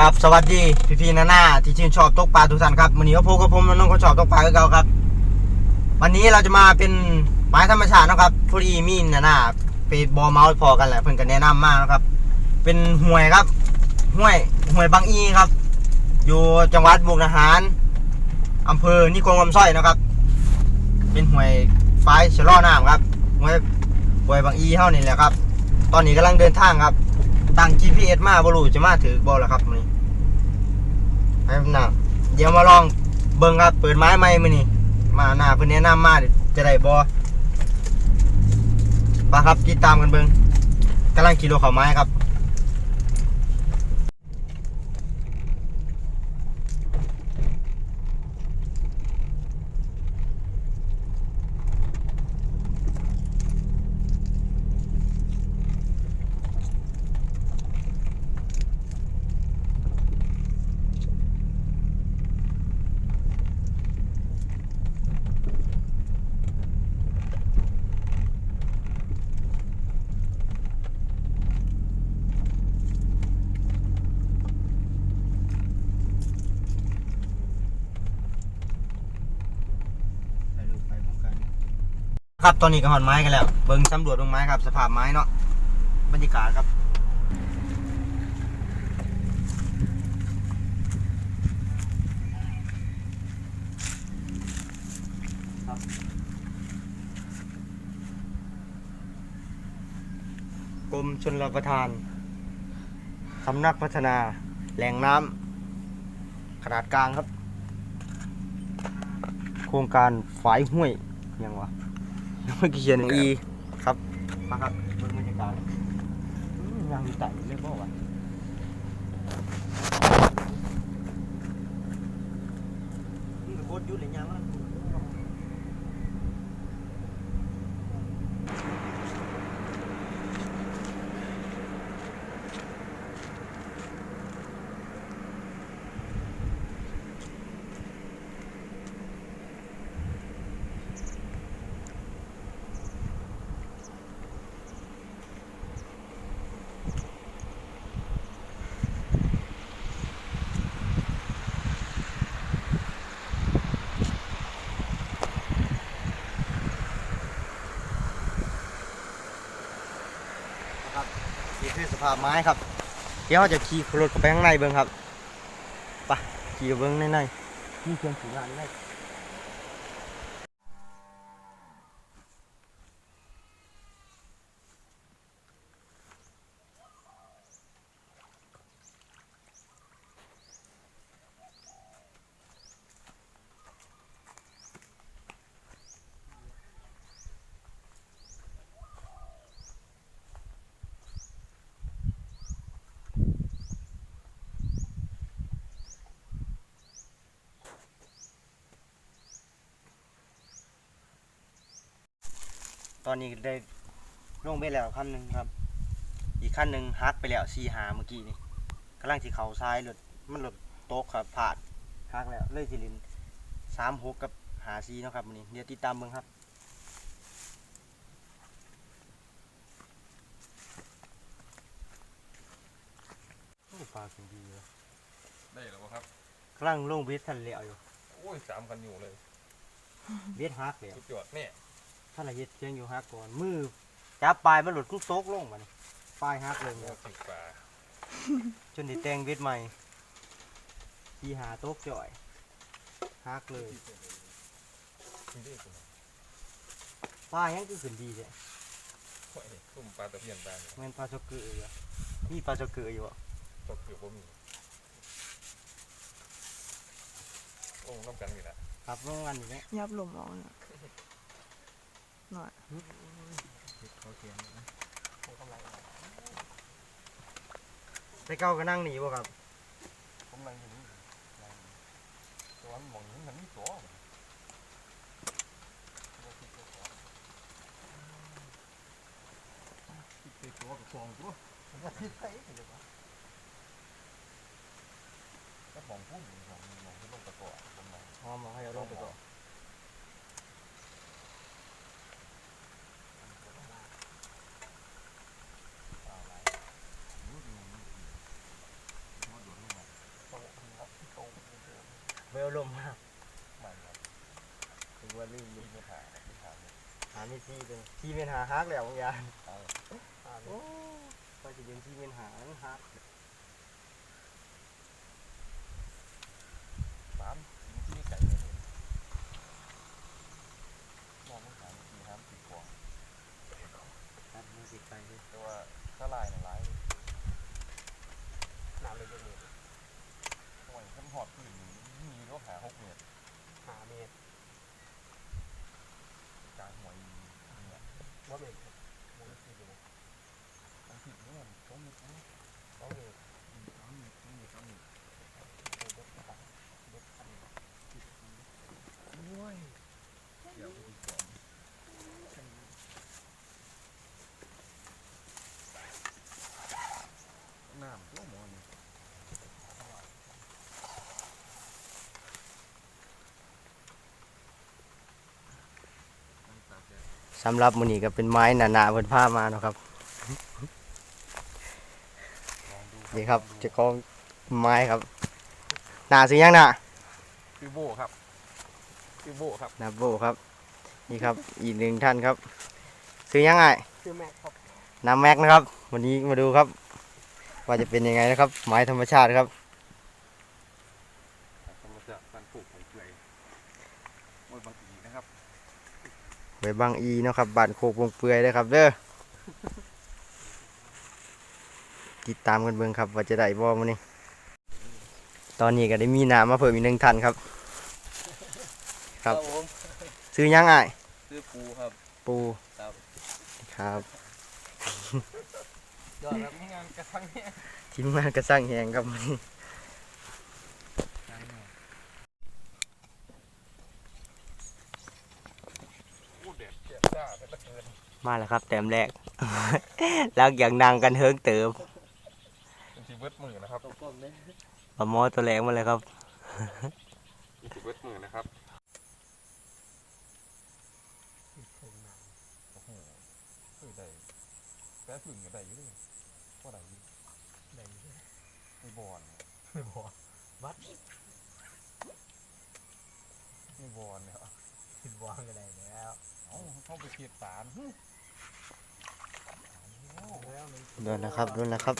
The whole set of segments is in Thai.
กับสวัสดีพี่พี่ๆนานาที่ชื่นชอบตกปลาทุกท่านครับวันนี้ก็พบกับผมน้องก็ชอบตกปลาคือเก่าครับ วันนี้เราจะมาเป็นไม้ธรรมชาตินะครับพอดีมีนานาไปบอเมาส์พอกันแหละเพื่อนก็แนะนำมากนะครับ เป็นห้วยครับห้วยห้วยบางอีครับ อยู่จังหวัดมุกดาหารอำเภอนิคมคำสร้อยนะครับ เป็นห้วยฝายชะลอน้ำครับห้วยห้วยบางอีเท่านี่แหละครับ ตอนนี้กำลังเดินทางครับ ตั้ง GPS มาบ่รู้จะมาถือบอลครับมื้อนี้ไปครับน้าเดี๋ยวมาลองเบิ่งครับ เปิดไม้ใหม่มื้อนี้มาหน้าเพิ่นแนะนำมาจะได้บ่ปาครับติดตามกันเบิ่งกำลังขี่รถเข้าไม้ครับ ครับตอนนี้ก็หอนไม้กันแล้ว เบิ่งสำรวจตรงไม้ครับ สภาพไม้เนาะบรรยากาศครับกรมชนรับประทานสำนักพัฒนาแหล่งน้ำขนาดกลางครับ โครงการฝายห้วยยังวะ เมื่อกี้เขียนอีครับมาครับเบิ่งบรรยากาศอื้อยังมีไต่เลยบ่วะมึงก็โคตรยุดเลยยัง ครับนี่คือสภาพไม้ครับ เดี๋ยวเราจะขี่รถเข้าไปข้างในเบิ้งครับไปขี่เบิ้งในในนี่เครื่องสีงานใน ตอนนี้ได้ลงไปแล้วขั้นหนึ่งครับ อีกขั้นหนึ่งฮักไปแล้วซีหาเมื่อกี้นี่กำลังที่เขาซ้ายรถมันรถโต๊ะครับผ่านฮักแล้วเลยสิลินสามหกกับหาซีเนาะครับวันนี้เดี๋ยวติดตามเบิ่งครับโอ้ปลาเป็นดีเลยได้แล้วบ่ครับกำลังลงเวททันเหลียวอยู่ โอ้ยสามกันอยู่เลย เวทฮักแล้วสุดยอดเนี่ย ท่านละเฮ็ดเชียงอยู่ฮักก่อนมือจับปลายมันหลุดกุ๊กโต๊กลงมานี่ปลายฮักเลยโอ้เนี่ยติดปลาจนได้แต่งเวทใหม่ทีหาโต๊กจ่อยฮักเลยที่นี่คุณปลายังก็ขึ้นดีเลยโอ้ยตุ่มปลาตะเพียนปลาเนี่ยแม่นปลาช็อกเกอร์อยู่อะมีปลาช็อกเกอร์อยู่อะตกเกือบบ่มีโอ้น้ำกันอยู่ละครับโรงงานอยู่เนี่ยยับลมออกเนี่ย หน่อยเขาเขียนนะแต่เก้าก็นั่งหนีบ่ครับผมนั่งอยู่นี่ตัวมันมองนี่มันนี่ตัวติดตัวกับฟองตัวว่าทิศไปเลยวะแล้วมองพุ่งมองมองที่ลงตะกอนผมองมองให้เอาลงไปก่อ ว่าลืมลืมไปหาไปหาหมหาไม่ที่เป็นที่เป็นหาฮักแล้วบางอย่างเอโอ้ไปจะเป็นที่เป็นหาฮัก ว่าเมตรมูลค่าอยู่ต้องผิดเนี่ยต้องมีต้องมี ต้องเมตร ต้องมีต้องมีต้องมี โอ้ย เดี๋ยวดีกว่าน้ำตัวหมอนี่ สำหรับมือนี้ก็เป็นไม้หนาๆเพิ่นผ้ามาเนาะครับลองดูนี่ครับเจะของไม้ครับ หนาสิยังหนาคือโบครับคือโบครับนาโบครับ นี่ครับอีกหนึ่งท่านครับ ซื้อยังไงคือแม็กครับน้ำแม็กนะครับ วันนี้มาดูครับ ว่าจะเป็นยังไงนะครับ ไม้ธรรมชาติครับ ธรรมชาติการปลูกของเกลือมวยบางอีนะครับ ไว้บางอีเนาะครับบานโคกวงเปื่อยเลยครับเด้อติดตามกันเบิ่งครับ ว่าจะได้บ่มื้อนี้ ตอนนี้ก็ได้มีน้ำมาเพิ่มอีกหนึ่งท่านครับ ครับผมซื้อยังไงคือปูครับ ปูครับครับยอดครับงานกระทั่งเนี่ยทีมงานกระสร้างแหงครับมื้อนี้ พูดเด็ดเจ็บจ้าเป็นตะเกิน มาแล้วครับ แต้มแรกลักอย่างดังกันเฮิงเติมเป็นชีวิตมือนะครับตกก้มเลยปลาหมอตัวแรงมาเลยครับเป็นชีวิตมือนะครับโอ้โหเฮ้ยได้แป๊บพึ่งก็ได้อยู่เลยว่าได้อยู่ไหนไอ้บอลไม่บอกวัดไอ้บอลเนี่ยผิดวางกันได้แล้ว เอ้าเข้าไปเขียดสารแล้วมันโดนนะครับโดนนะครับ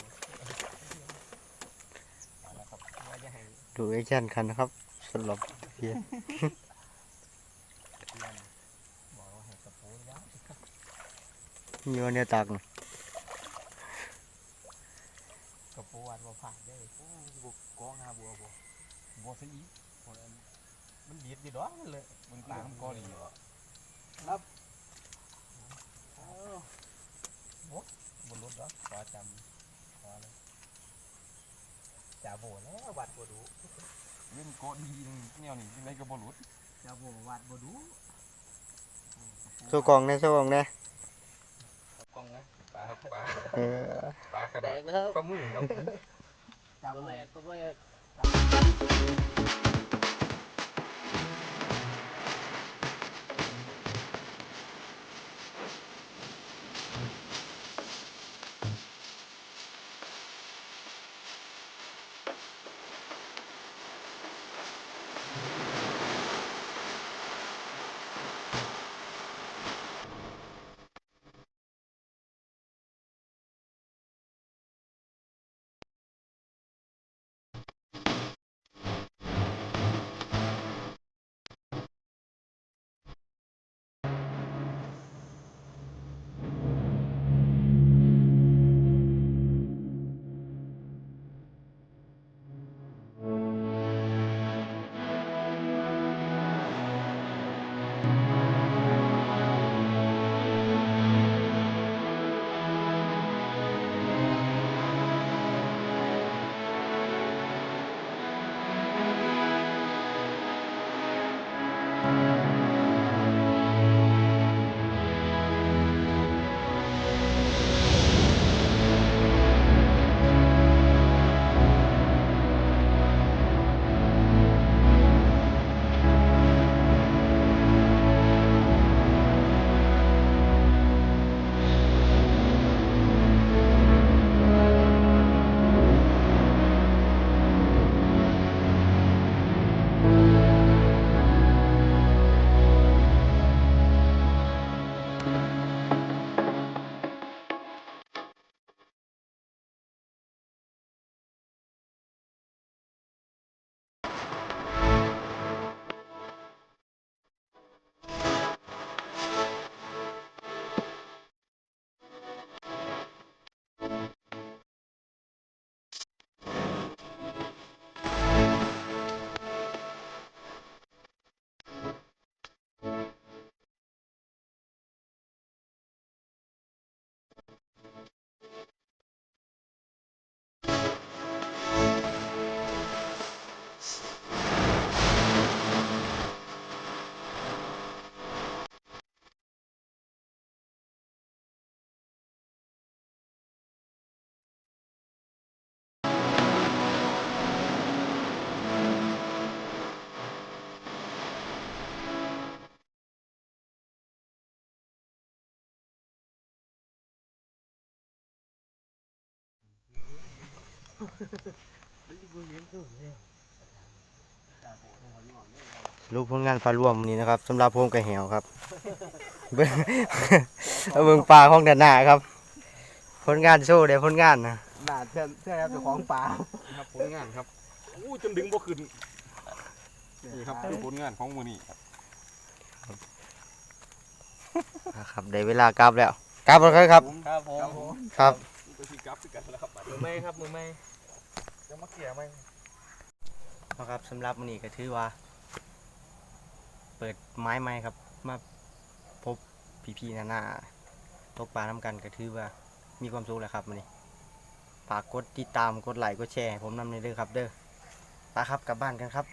มาแล้วครับว่าจะให้ดูแอคชั่นคันนะครับสำหรับเพียบอกว่าให้กระปูแล้วมีวันเนี้ยตักกระปูวัดว่าผ่านได้โอ้ยบุกกองาบัวบัวบัวซะอีมันดีดอยู่ดอกมันเลยมันตามก็ดีเหรอเอ้าบกบนรถดอกขอจำขอเลยจ่าโบแล้ววัดบัวดูเล่นก็ดีนึงเนี่ยนี่ยังไงก็บอลุดจ่าโบวัดบัวดูโซ่กองเนี่ยโซ่กองเนี่ยกองนะปลาปลาเออปลากระแตดาษกแล้วปลามือครับจ่าโบแตก รูปผลงานปลารวมนี้นะครับสำหรับผมกับเหวครับ เบิ่งเอาเบิ่งปลาของด้านหน้าครับ ผลงานโชว์เดี๋ยวผลงานนะหนาเสื้อเสื้อครับเจ้าของป่าครับผลงานครับอู้จนดึงบ่ขึ้นนี่ครับคือผลงานของมือนี่ครับนะครับได้เวลากลับแล้วกลับแล้วครับ ครับผมครับ ก็สิกลับคือกันแล้วครับมือไม่ครับมือไม่จะมาเกี่ยไหมนะครับสำหรับมื้อนี้ก็ถือว่า เปิดไม้ใหม่ครับ มาพบพี่ๆนานาตกปลาน้ำกันก็ถือว่ามีความสุขแหล้วครับมื้อนี้ฝากกดติดตามกดไลค์กดแชร์ให้ผมนำในเด้อครับ เด้อไปครับกลับบ้านกันครับ